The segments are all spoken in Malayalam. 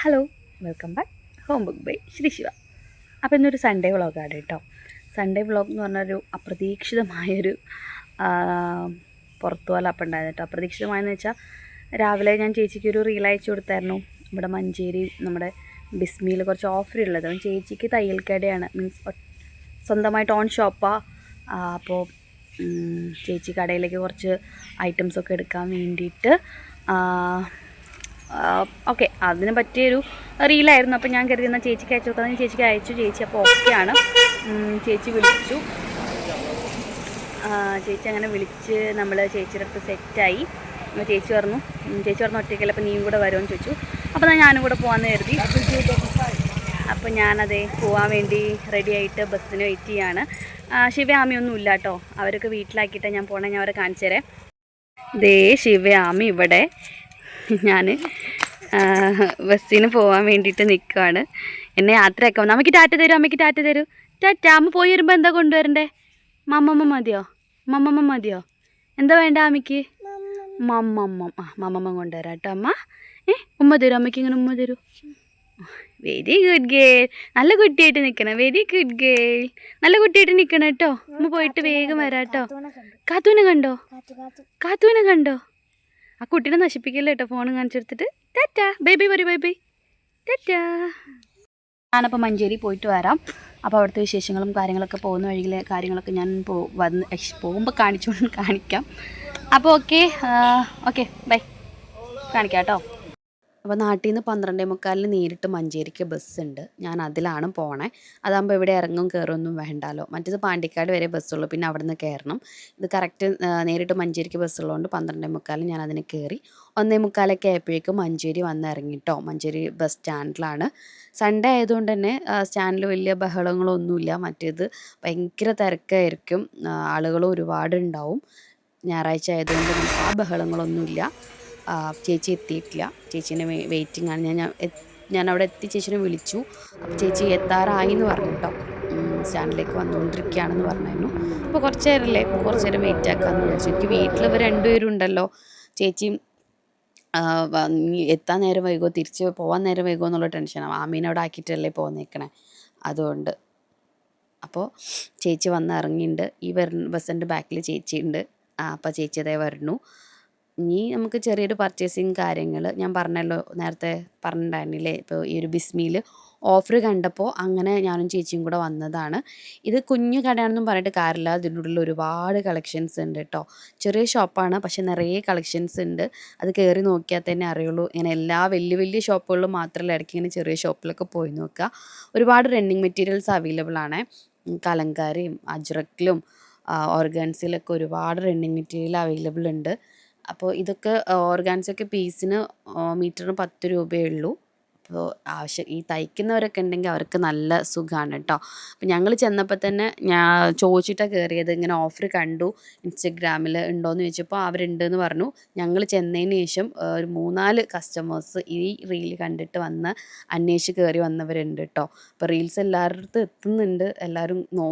Hello welcome back home book by Sree Siva അപ്പോൾ ഇന്നൊരു സൺഡേ വ്ളോഗാണ് കേട്ടോ സൺഡേ വ്ളോഗ് എന്ന് പറഞ്ഞൊരു അപ്രതീക്ഷിതമായൊരു പുറത്തു പോലെ അപ്പം ഉണ്ടായിരുന്നു കേട്ടോ അപ്രതീക്ഷിതമായെന്ന് വെച്ചാൽ രാവിലെ ഞാൻ ചേച്ചിക്ക് ഒരു റീൽ അയച്ചു കൊടുത്തായിരുന്നു. ഇവിടെ മഞ്ചേരി നമ്മുടെ ബിസ്മിയിൽ കുറച്ച് ഓഫർ ഉള്ളത്. ചേച്ചിക്ക് തയ്യൽക്കടയാണ് മീൻസ് സ്വന്തമായിട്ട് ഓൺ ഷോപ്പാണ് അപ്പോൾ ചേച്ചി കടയിലേക്ക് കുറച്ച് ഐറ്റംസ് ഒക്കെ എടുക്കാൻ വേണ്ടിയിട്ട് ഓക്കെ അതിന് പറ്റിയൊരു റീലായിരുന്നു. അപ്പോൾ ഞാൻ കരുതി എന്നാൽ ചേച്ചിക്ക് അയച്ചു കൊടുക്കാൻ ചേച്ചിക്ക് അയച്ചു. ചേച്ചി അപ്പോൾ ഓക്കെയാണ് ചേച്ചി വിളിച്ചു. ചേച്ചി അങ്ങനെ വിളിച്ച് നമ്മൾ ചേച്ചിയുടെ അടുത്ത് സെറ്റായി ചേച്ചി പറഞ്ഞു ചേച്ചി പറഞ്ഞു ഒറ്റയ്ക്കല്ല അപ്പോൾ നീയും കൂടെ വരുമെന്ന് ചോദിച്ചു. അപ്പോൾ ഞാൻ ഞാനും കൂടെ പോകാമെന്ന് കരുതി. അപ്പോൾ ഞാനത് പോകാൻ വേണ്ടി റെഡി ആയിട്ട് ബസ്സിന് വെയിറ്റ് ചെയ്യാണ്. ശിവയാമിയൊന്നും ഇല്ല കേട്ടോ അവരൊക്കെ വീട്ടിലാക്കിയിട്ട് ഞാൻ പോകണേ ഞാൻ അവരെ കാണിച്ചു തരാം. ദേ ശിവയാമി ഇവിടെ. ഞാൻ ബസ്സിന് പോകാൻ വേണ്ടിയിട്ട് നിൽക്കുകയാണ് എന്നെ യാത്രയാക്കാം അമ്മയ്ക്ക് ടാറ്റ തരും അമ്മയ്ക്ക് ടാറ്റ തരും. ടാറ്റ അമ്മ പോയി വരുമ്പോൾ എന്താ കൊണ്ടുവരണ്ടേ? മമ്മമ്മ മതിയോ? മമ്മമ്മ മതിയോ? എന്താ വേണ്ട അമ്മയ്ക്ക്? മമ്മമ്മ. ആ മമ്മമ്മ കൊണ്ടുവരാം കേട്ടോ അമ്മ. ഏ ഉമ്മ തരും അമ്മയ്ക്ക് ഇങ്ങനെ ഉമ്മ തരൂ. Very good girl. നല്ല കുട്ടിയായിട്ട് നിൽക്കണം വെരി ഗുഡ് ഗേൾ. നല്ല കുട്ടിയായിട്ട് നിൽക്കണം കേട്ടോ. ഉമ്മ പോയിട്ട് വേഗം വരാം കേട്ടോ. കാത്തൂനെ കണ്ടോ? കാത്തൂനെ കണ്ടോ? ആ കുട്ടീനെ നശിപ്പിക്കില്ല കേട്ടോ ഫോൺ കാണിച്ചെടുത്തിട്ട്? തെറ്റാ. ബേബി വരി ബേബി തെറ്റാ. ഞാനപ്പോൾ മഞ്ചേരി പോയിട്ട് വരാം. അപ്പോൾ അവിടുത്തെ വിശേഷങ്ങളും കാര്യങ്ങളൊക്കെ പോകുന്ന വഴിയിലെ കാര്യങ്ങളൊക്കെ ഞാൻ പോ വന്ന് പോകുമ്പോൾ കാണിച്ചുകൊണ്ട് കാണിക്കാം. അപ്പോൾ ഓക്കെ ഓക്കെ ബൈ. കാണിക്കാം കേട്ടോ അപ്പോൾ നാട്ടിൽ നിന്ന് പന്ത്രണ്ടേ മുക്കാലിന് നേരിട്ട് മഞ്ചേരിക്ക് ബസ്സുണ്ട്. ഞാൻ അതിലാണ് പോണേ. അതാകുമ്പോൾ ഇവിടെ ഇറങ്ങും കയറൊന്നും വേണ്ടാലോ. മറ്റേത് പാണ്ടിക്കാട് വരെ ബസ്സുള്ളൂ. പിന്നെ അവിടെ നിന്ന് കയറണം ഇത് കറക്റ്റ് നേരിട്ട് മഞ്ചേരിക്ക് ബസ്സുള്ളതുകൊണ്ട് പന്ത്രണ്ടേ മുക്കാലിന് ഞാൻ അതിന് കയറി ഒന്നേ മുക്കാലൊക്കെ ആയപ്പോഴേക്കും മഞ്ചേരി വന്ന് ഇറങ്ങിട്ടോ മഞ്ചേരി ബസ് സ്റ്റാൻഡിലാണ്. സൺഡേ ആയതുകൊണ്ട് തന്നെ സ്റ്റാൻഡിൽ വലിയ ബഹളങ്ങളൊന്നുമില്ല. മറ്റേത് ഭയങ്കര തിരക്കായിരിക്കും. ആളുകൾ ഒരുപാടുണ്ടാവും. ഞായറാഴ്ച ആയതുകൊണ്ട് ആ ബഹളങ്ങളൊന്നുമില്ല. ചേച്ചി എത്തിയിട്ടില്ല. ചേച്ചീനെ വെയിറ്റിംഗ് ആണ്. ഞാൻ ഞാൻ അവിടെ എത്തി ചേച്ചീനെ വിളിച്ചു. ചേച്ചി എത്താറായി എന്ന് പറഞ്ഞു കേട്ടോ സ്റ്റാൻഡിലേക്ക് വന്നുകൊണ്ടിരിക്കുകയാണെന്ന് പറഞ്ഞായിരുന്നു. അപ്പോൾ കുറച്ച് നേരമല്ലേ കുറച്ച് നേരം വെയിറ്റ് ആക്കാമെന്ന് വിചാരിച്ചു. എനിക്ക് വീട്ടിൽ ഇവർ രണ്ടുപേരും ഉണ്ടല്ലോ. ചേച്ചിയും എത്താൻ നേരം വൈകോ? തിരിച്ച് പോകാൻ നേരം വൈകോ എന്നുള്ള ടെൻഷനാണ് ആമീനെ അവിടെ ആക്കിയിട്ടല്ലേ പോന്നേക്കണേ. അതുകൊണ്ട്. അപ്പോൾ ചേച്ചി വന്ന് ഇറങ്ങിയിട്ടുണ്ട് ഈ വരുന്ന ബസ്സിന്റെ ബാക്കിൽ ചേച്ചിയുണ്ട്. അപ്പോൾ ചേച്ചി അതേ വരുന്നു. ഇനി നമുക്ക് ചെറിയൊരു പർച്ചേസിങ് കാര്യങ്ങൾ ഞാൻ പറഞ്ഞല്ലോ നേരത്തെ പറഞ്ഞിട്ടുണ്ടായിരുന്നില്ലേ? ഇപ്പോൾ ഈ ഒരു ബിസ്മിയിൽ ഓഫർ കണ്ടപ്പോൾ അങ്ങനെ ഞാനും ചേച്ചിയും കൂടെ വന്നതാണ്. ഇത് കുഞ്ഞു കടയാണെന്നും പറഞ്ഞിട്ട് കാര്യമില്ല. ഇതിനുള്ളിൽ ഒരുപാട് കളക്ഷൻസ് ഉണ്ട് കേട്ടോ ചെറിയ ഷോപ്പാണ് പക്ഷെ നിറയെ കളക്ഷൻസ് ഉണ്ട്. അത് കയറി നോക്കിയാൽ തന്നെ അറിയുള്ളൂ. ഇങ്ങനെ എല്ലാ വലിയ വലിയ ഷോപ്പുകളിലും മാത്രമല്ല ഇടയ്ക്ക് ഇങ്ങനെ ചെറിയ ഷോപ്പിലൊക്കെ പോയി നോക്കുക. ഒരുപാട് റണ്ണിങ് മെറ്റീരിയൽസ് അവൈലബിൾ ആണ്. കലങ്കാരിയും അജ്രക്കിലും ഓർഗൻസിലൊക്കെ ഒരുപാട് റണ്ണിങ് മെറ്റീരിയൽ അവൈലബിൾ ഉണ്ട്. അപ്പോൾ ഇതൊക്കെ ഓർഗാൻസൊക്കെ പീസിന് മീറ്ററിന് പത്ത് രൂപയേ ഉള്ളൂ. അപ്പോൾ ആവശ്യം. ഈ തയ്ക്കുന്നവരൊക്കെ ഉണ്ടെങ്കിൽ അവർക്ക് നല്ല സുഖമാണ് കേട്ടോ അപ്പോൾ ഞങ്ങൾ ചെന്നപ്പോൾ തന്നെ ഞാൻ ചോദിച്ചിട്ടാണ് കയറിയത് ഇങ്ങനെ ഓഫർ കണ്ടു. ഇൻസ്റ്റഗ്രാമിൽ ഉണ്ടോയെന്ന് ചോദിച്ചപ്പോൾ അവരുണ്ട് എന്ന് പറഞ്ഞു. ഞങ്ങൾ ചെന്നതിന് ശേഷം ഒരു മൂന്നാൽ കസ്റ്റമേഴ്സ് ഈ റീൽ കണ്ടിട്ട് വന്ന് അന്വേഷിച്ച് കയറി വന്നവരുണ്ട് കേട്ടോ അപ്പോൾ റീൽസ് എല്ലാവരുടെ അടുത്ത് എത്തുന്നുണ്ട്. എല്ലാവരും നോ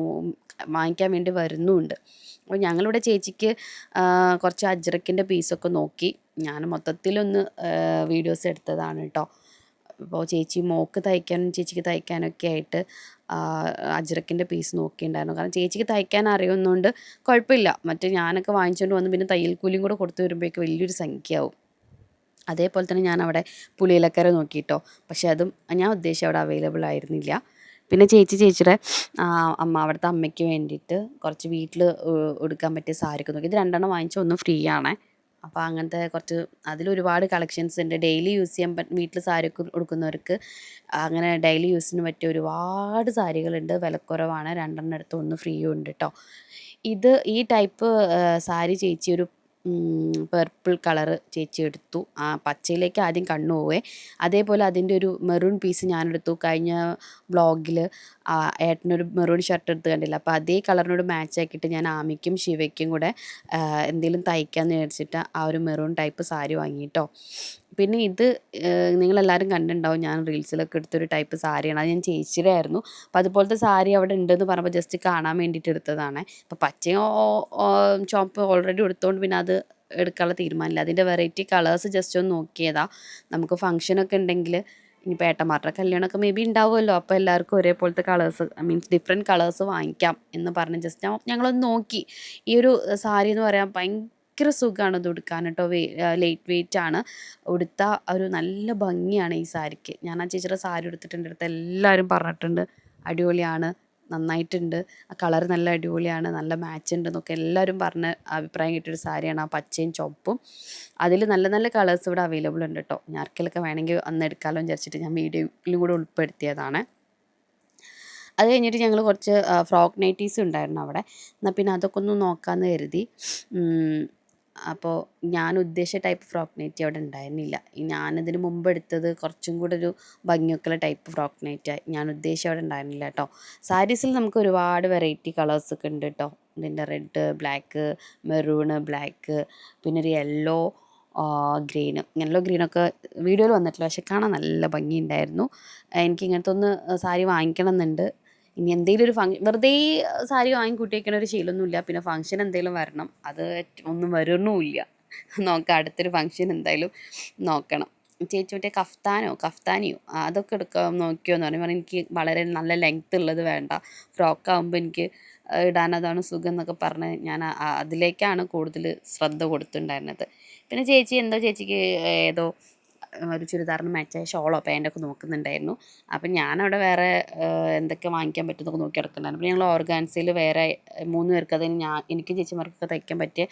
വാങ്ങിക്കാൻ വേണ്ടി വരുന്നുമുണ്ട് അപ്പോൾ ഞങ്ങളിവിടെ ചേച്ചിക്ക് കുറച്ച് അജ്രക്കിന്റെ പീസൊക്കെ നോക്കി. ഞാൻ മൊത്തത്തിലൊന്ന് വീഡിയോസ് എടുത്തതാണ് കേട്ടോ അപ്പോൾ ചേച്ചി മോക്ക് തയ്ക്കാനും ചേച്ചിക്ക് തയ്ക്കാനൊക്കെ ആയിട്ട് അജ്രക്കിന്റെ പീസ് നോക്കിയിട്ടുണ്ടായിരുന്നു കാരണം ചേച്ചിക്ക് തയ്ക്കാൻ അറിയുന്നതുകൊണ്ട് കുഴപ്പമില്ല മറ്റേ ഞാനൊക്കെ വാങ്ങിച്ചുകൊണ്ട് വന്ന് പിന്നെ തയ്യൽ കൂലിയും കൂടെ കൊടുത്തു വരുമ്പോഴേക്ക് വലിയൊരു സംഖ്യ ആവും അതേപോലെ തന്നെ ഞാൻ അവിടെ പുളിയിലക്കര നോക്കിയിട്ടോ പക്ഷേ അതും ഞാൻ ഉദ്ദേശിച്ച അവിടെ അവൈലബിൾ ആയിരുന്നില്ല. പിന്നെ ചേച്ചി ചേച്ചിയുടെ അമ്മ അവിടുത്തെ അമ്മയ്ക്ക് വേണ്ടിയിട്ട് കുറച്ച് വീട്ടിൽ എടുക്കാൻ പറ്റിയ സാരിയൊക്കെ നോക്കി. ഇത് രണ്ടെണ്ണം വാങ്ങിച്ചു ഒന്ന് ഫ്രീ ആണേ. അപ്പോൾ അങ്ങനത്തെ കുറച്ച് അതിലൊരുപാട് കളക്ഷൻസ് ഉണ്ട്. ഡെയിലി യൂസ് ചെയ്യാൻ പറ്റും വീട്ടിൽ സാരിയൊക്കെ കൊടുക്കുന്നവർക്ക് അങ്ങനെ ഡെയിലി യൂസിന് പറ്റിയ ഒരുപാട് സാരികളുണ്ട്. വിലക്കുറവാണ്. രണ്ടെണ്ണം എടുത്ത് ഒന്ന് ഫ്രീയും ഉണ്ട് കേട്ടോ ഇത് ഈ ടൈപ്പ് സാരി ചേച്ചി ഒരു പർപ്പിൾ കളറ് ചേച്ചി എടുത്തു. ആ പച്ചയിലേക്ക് ആദ്യം കണ്ണു പോവേ. അതേപോലെ അതിന്റെ ഒരു മെറൂൺ പീസ് ഞാനെടുത്തു. കഴിഞ്ഞ വ്ളോഗിൽ ഏട്ടനൊരു മെറൂൺ ഷർട്ട് എടുത്ത് കണ്ടില്ല? അപ്പോൾ അതേ കളറിനോട് മാച്ച് ആക്കിയിട്ട് ഞാൻ ആമിക്കും ശിവയ്ക്കും കൂടെ എന്തെങ്കിലും തയ്ക്കാമെന്ന് വിചാരിച്ചിട്ട് ആ ഒരു മെറൂൺ ടൈപ്പ് സാരി വാങ്ങിയിട്ടോ പിന്നെ ഇത് നിങ്ങളെല്ലാവരും കണ്ടിട്ടുണ്ടാവും. ഞാൻ റീൽസിലൊക്കെ എടുത്തൊരു ടൈപ്പ് സാരിയാണ്. അത് ഞാൻ ചേച്ചിയുടെ ആയിരുന്നു. അപ്പോൾ അതുപോലത്തെ സാരി അവിടെ ഉണ്ടെന്ന് പറഞ്ഞപ്പോൾ ജസ്റ്റ് കാണാൻ വേണ്ടിയിട്ട് എടുത്തതാണ്. അപ്പോൾ പച്ചയും ചുവപ്പ് ഓൾറെഡി എടുത്തുകൊണ്ട് പിന്നെ അത് എടുക്കാനുള്ള തീരുമാനമില്ല. അതിന്റെ വെറൈറ്റി കളേഴ്സ് ജസ്റ്റ് ഒന്ന് നോക്കിയതാ. നമുക്ക് ഫങ്ഷനൊക്കെ ഉണ്ടെങ്കിൽ ഇനിയിപ്പോൾ ഏട്ടന്മാരുടെ കല്യാണമൊക്കെ മേ ബി ഉണ്ടാവുമല്ലോ. അപ്പോൾ എല്ലാവർക്കും ഒരേപോലത്തെ കളേഴ്സ് മീൻസ് ഡിഫറെന്റ് കളേഴ്സ് വാങ്ങിക്കാം എന്ന് പറഞ്ഞ് ജസ്റ്റ് ഞങ്ങളൊന്ന് നോക്കി. ഈ ഒരു സാരി എന്ന് പറയാൻ ഭയങ്കര സുഖമാണ് ഇത് ഉടുക്കാൻ കേട്ടോ. ലൈറ്റ് വെയിറ്റ് ആണ്. ഉടുത്ത ഒരു നല്ല ഭംഗിയാണ് ഈ സാരിക്ക്. ഞാൻ ആ ചേച്ചിയുടെ സാരി ഉടുത്തിട്ടുണ്ട് അടുത്ത് എല്ലാവരും പറഞ്ഞിട്ടുണ്ട്. അടിപൊളിയാണ് നന്നായിട്ടുണ്ട്. ആ കളർ നല്ല അടിപൊളിയാണ് നല്ല മാച്ച് ഉണ്ട് എന്നൊക്കെ എല്ലാവരും പറഞ്ഞ അഭിപ്രായം കിട്ടിയൊരു സാരിയാണ് ആ പച്ചയും ചുവപ്പും. അതിൽ നല്ല നല്ല കളേഴ്സ് ഇവിടെ അവൈലബിൾ ഉണ്ട് കേട്ടോ. ഞാൻ ആർക്കെങ്കിലൊക്കെ വേണമെങ്കിൽ അന്ന് എടുക്കാമല്ലോ വിചാരിച്ചിട്ട് ഞാൻ വീഡിയോയിലും കൂടെ ഉൾപ്പെടുത്തിയതാണ്. അത് കഴിഞ്ഞിട്ട് ഞങ്ങൾ കുറച്ച് ഫ്രോക്ക് നൈറ്റീസ് ഉണ്ടായിരുന്നു അവിടെ. എന്നാൽ പിന്നെ അതൊക്കെ ഒന്ന് നോക്കാമെന്ന് കരുതി. അപ്പോൾ ഞാൻ ഉദ്ദേശിച്ച ടൈപ്പ് ഫ്രോക്ക് നൈറ്റി അവിടെ ഉണ്ടായിരുന്നില്ല. ഞാനതിന് മുമ്പ് എടുത്തത് കുറച്ചും കൂടെ ഒരു ഭംഗിയൊക്കെയുള്ള ടൈപ്പ് ഫ്രോക്ക് നൈറ്റ് ഞാൻ ഉദ്ദേശിച്ച അവിടെ ഉണ്ടായിരുന്നില്ല കേട്ടോ സാരീസിൽ നമുക്ക് ഒരുപാട് വെറൈറ്റി കളേഴ്സ് ഒക്കെ ഉണ്ട് കേട്ടോ ഇതിന്റെ റെഡ് ബ്ലാക്ക് മെറൂണ് ബ്ലാക്ക് പിന്നെ ഒരു യെല്ലോ ഗ്രീന് യെല്ലോ ഗ്രീനൊക്കെ വീഡിയോയിൽ വന്നിട്ടില്ല. പക്ഷെ കാണാൻ നല്ല ഭംഗിയുണ്ടായിരുന്നു. എനിക്ക് ഇങ്ങനത്തെ ഒന്ന് സാരി വാങ്ങിക്കണം എന്നുണ്ട് ഇനി എന്തെങ്കിലും ഒരു ഫങ് വെറുതെ സാരി വാങ്ങിക്കൂട്ടിയേക്കണ ഒരു ശീലമൊന്നുമില്ല. പിന്നെ ഫങ്ഷൻ എന്തെങ്കിലും വരണം. അത് ഒന്നും വരണമില്ല. നോക്കാം അടുത്തൊരു ഫങ്ഷൻ എന്തായാലും നോക്കണം. ചേച്ചി മറ്റേ കഫ്താനോ കഫ്താനിയോ അതൊക്കെ എടുക്കാൻ നോക്കിയോ എന്ന് പറയുമ്പോൾ എനിക്ക് വളരെ നല്ല ലെങ്ത് ഉള്ളത് വേണ്ട. ഫ്രോക്ക് ആകുമ്പോൾ എനിക്ക് ഇടാൻ അതാണ് സുഖം എന്നൊക്കെ പറഞ്ഞ് ഞാൻ അതിലേക്കാണ് കൂടുതൽ ശ്രദ്ധ കൊടുത്തിട്ടുണ്ടായിരുന്നത്. പിന്നെ ചേച്ചി എന്തോ ചേച്ചിക്ക് ഏതോ ഒരു ചുരിദാറിന് മാച്ചായ ഷോളോ പാന്റൊക്കെ നോക്കുന്നുണ്ടായിരുന്നു. അപ്പം ഞാനവിടെ വേറെ എന്തൊക്കെ വാങ്ങിക്കാൻ പറ്റുന്നൊക്കെ നോക്കി എടുക്കുന്നുണ്ടായിരുന്നു അപ്പോൾ ഞങ്ങൾ ഓർഗാൻസയിൽ വേറെ മൂന്ന് പേർക്ക് അതിന് ഞാൻ എനിക്ക് ചേച്ചിമാർക്കൊക്കെ തയ്ക്കാൻ പറ്റിയ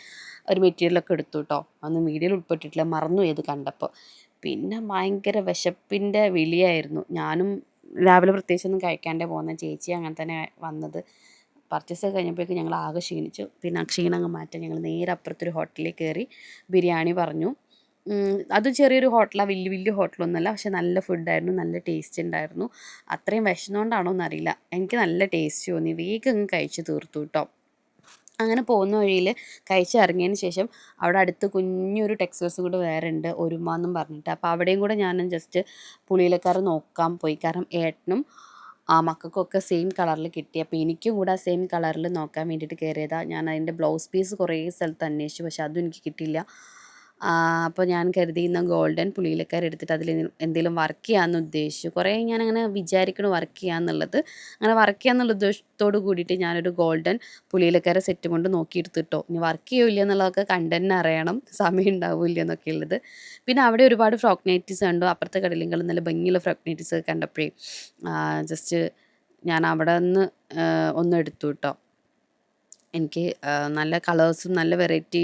ഒരു മെറ്റീരിയലൊക്കെ എടുത്തു കേട്ടോ അന്ന് വീഡിയോയിൽ ഉൾപ്പെട്ടിട്ടില്ല മറന്നു ഇത് കണ്ടപ്പോൾ. പിന്നെ ഭയങ്കര വിശപ്പിന്റെ വിളിയായിരുന്നു. ഞാനും രാവിലെ പ്രത്യേകിച്ചൊന്നും കഴിക്കാണ്ടേ പോകുന്ന ചേച്ചി അങ്ങനെ തന്നെ വന്നത്. പർച്ചേസ് ഒക്കെ കഴിഞ്ഞപ്പോഴേക്കും ഞങ്ങൾ ആകെ ക്ഷീണിച്ചു. പിന്നെ ക്ഷീണം അങ്ങ് മാറ്റാൻ ഞങ്ങൾ നേരെ അപ്പുറത്തൊരു ഹോട്ടലിൽ കയറി ബിരിയാണി പറഞ്ഞു. അതും ചെറിയൊരു ഹോട്ടലാണ് വലിയ വലിയ ഹോട്ടലൊന്നുമല്ല. പക്ഷെ നല്ല ഫുഡായിരുന്നു നല്ല ടേസ്റ്റ് ഉണ്ടായിരുന്നു. അത്രയും വിശന്നുകൊണ്ടാണോ എന്നറിയില്ല എനിക്ക് നല്ല ടേസ്റ്റ് തോന്നി. വേഗം കഴിച്ച് തീർത്തു കേട്ടോ അങ്ങനെ പോകുന്ന വഴിയിൽ കഴിച്ചിറങ്ങിയതിന് ശേഷം അവിടെ അടുത്ത് കുഞ്ഞൊരു ടെക്സ്റ്റൈൽസ് കൂടെ വേറെ ഉണ്ട് ഒരുമ എന്നും പറഞ്ഞിട്ട്. അപ്പോൾ അവിടെയും കൂടെ ഞാൻ ജസ്റ്റ് പുളിയിലക്കാർ നോക്കാൻ പോയി. കാരണം ഏട്ടനും ആ മക്കൾക്കൊക്കെ സെയിം കളറിൽ കിട്ടി. അപ്പോൾ എനിക്കും കൂടെ ആ സെയിം കളറിൽ നോക്കാൻ വേണ്ടിയിട്ട് കയറിയതാണ് ഞാൻ അതിന്റെ ബ്ലൗസ് പീസ് കുറേ സ്ഥലത്ത് അന്വേഷിച്ചു. പക്ഷെ അതും എനിക്ക് കിട്ടിയില്ല. അപ്പോൾ ഞാൻ കരുതി ഇന്ന് ഗോൾഡൻ പുളിയിലക്കാർ എടുത്തിട്ട് അതിൽ എന്തെങ്കിലും വർക്ക് ചെയ്യാമെന്ന് ഉദ്ദേശിച്ചു. കുറേ ഞാനങ്ങനെ വിചാരിക്കണു വർക്ക് ചെയ്യാമെന്നുള്ളത് അങ്ങനെ വർക്ക് ചെയ്യാമെന്നുള്ള ഉദ്ദേശത്തോട് കൂടിയിട്ട് ഞാനൊരു ഗോൾഡൻ പുളിയിലക്കാരെ സെറ്റ് കൊണ്ട് നോക്കിയെടുത്തിട്ടോ. ഇനി വർക്ക് ചെയ്യൂല്ല എന്നുള്ളതൊക്കെ കണ്ടന്നെ അറിയണം. സമയം ഉണ്ടാവില്ല എന്നൊക്കെ ഉള്ളത്. പിന്നെ അവിടെ ഒരുപാട് ഫ്രോക്ക് നൈറ്റീസ് കണ്ടു. അപ്പുറത്തെ കടലിങ്ങൾ നല്ല ഭംഗിയുള്ള ഫ്രോക്ക് നൈറ്റീസ് കണ്ടപ്പോഴേ ജസ്റ്റ് ഞാൻ അവിടെ നിന്ന് ഒന്ന് എടുത്തു കേട്ടോ എനിക്ക് നല്ല കളേഴ്സും നല്ല വെറൈറ്റി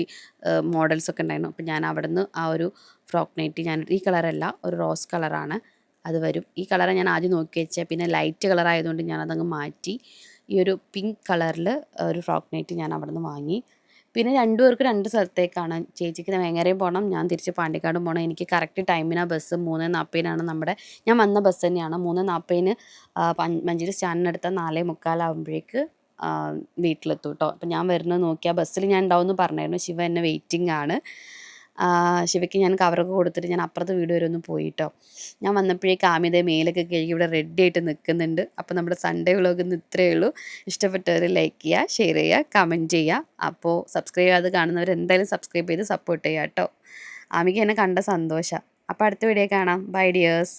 മോഡൽസൊക്കെ ഉണ്ടായിരുന്നു. അപ്പോൾ ഞാൻ അവിടെ നിന്ന് ആ ഒരു ഫ്രോക്ക് നൈറ്റി ഞാൻ ഈ കളറല്ല ഒരു റോസ് കളറാണ് അത് വരും. ഈ കളർ ഞാൻ ആദ്യം നോക്കി വെച്ചാൽ പിന്നെ ലൈറ്റ് ഞാൻ അതങ്ങ് മാറ്റി. ഈ ഒരു പിങ്ക് കളറിൽ ഒരു ഫ്രോക്ക് നൈറ്റ് ഞാൻ അവിടെ നിന്ന് വാങ്ങി. പിന്നെ രണ്ടുപേർക്ക് രണ്ട് സ്ഥലത്തേക്കാണ്. ചേച്ചിക്ക് വേങ്ങരയും പോകണം ഞാൻ തിരിച്ച് പാണ്ടിക്കാടും പോകണം എനിക്ക് കറക്റ്റ് ടൈമിനാണ് ബസ് മൂന്ന് നാൽപ്പതിനാണ് നമ്മുടെ ഞാൻ വന്ന ബസ് തന്നെയാണ്. മൂന്ന് നാൽപ്പതിന് മഞ്ചേരി സ്റ്റാൻഡിനടുത്ത നാലേ മുക്കാലാകുമ്പോഴേക്ക് വീട്ടിലെത്തും കേട്ടോ അപ്പം ഞാൻ വരുന്നത് നോക്കി ആ ബസ്സിൽ ഞാൻ ഉണ്ടാവുമെന്ന് പറഞ്ഞായിരുന്നു. ശിവ എന്നെ വെയിറ്റിംഗ് ആണ്. ശിവയ്ക്ക് ഞാൻ കവറൊക്കെ കൊടുത്തിട്ട് ഞാൻ അപ്പുറത്ത് വീട് വരെ ഒന്ന് പോയിട്ടോ ഞാൻ വന്നപ്പോഴേക്ക് ആമിത മേലൊക്കെ കഴുകി ഇവിടെ റെഡി ആയിട്ട് നിൽക്കുന്നുണ്ട്. അപ്പോൾ നമ്മുടെ സൺഡേ വ്ളോഗ് ഇന്ന് ഇത്രയേ ഉള്ളൂ. ഇഷ്ടപ്പെട്ടവർ ലൈക്ക് ചെയ്യുക ഷെയർ ചെയ്യുക കമന്റ് ചെയ്യുക അപ്പോൾ സബ്സ്ക്രൈബ് ചെയ്യാതെ കാണുന്നവർ എന്തായാലും സബ്സ്ക്രൈബ് ചെയ്ത് സപ്പോർട്ട് ചെയ്യുക കേട്ടോ ആമിക്ക് എന്നെ കണ്ട സന്തോഷം. അപ്പോൾ അടുത്ത വീഡിയോ കാണാം. By dears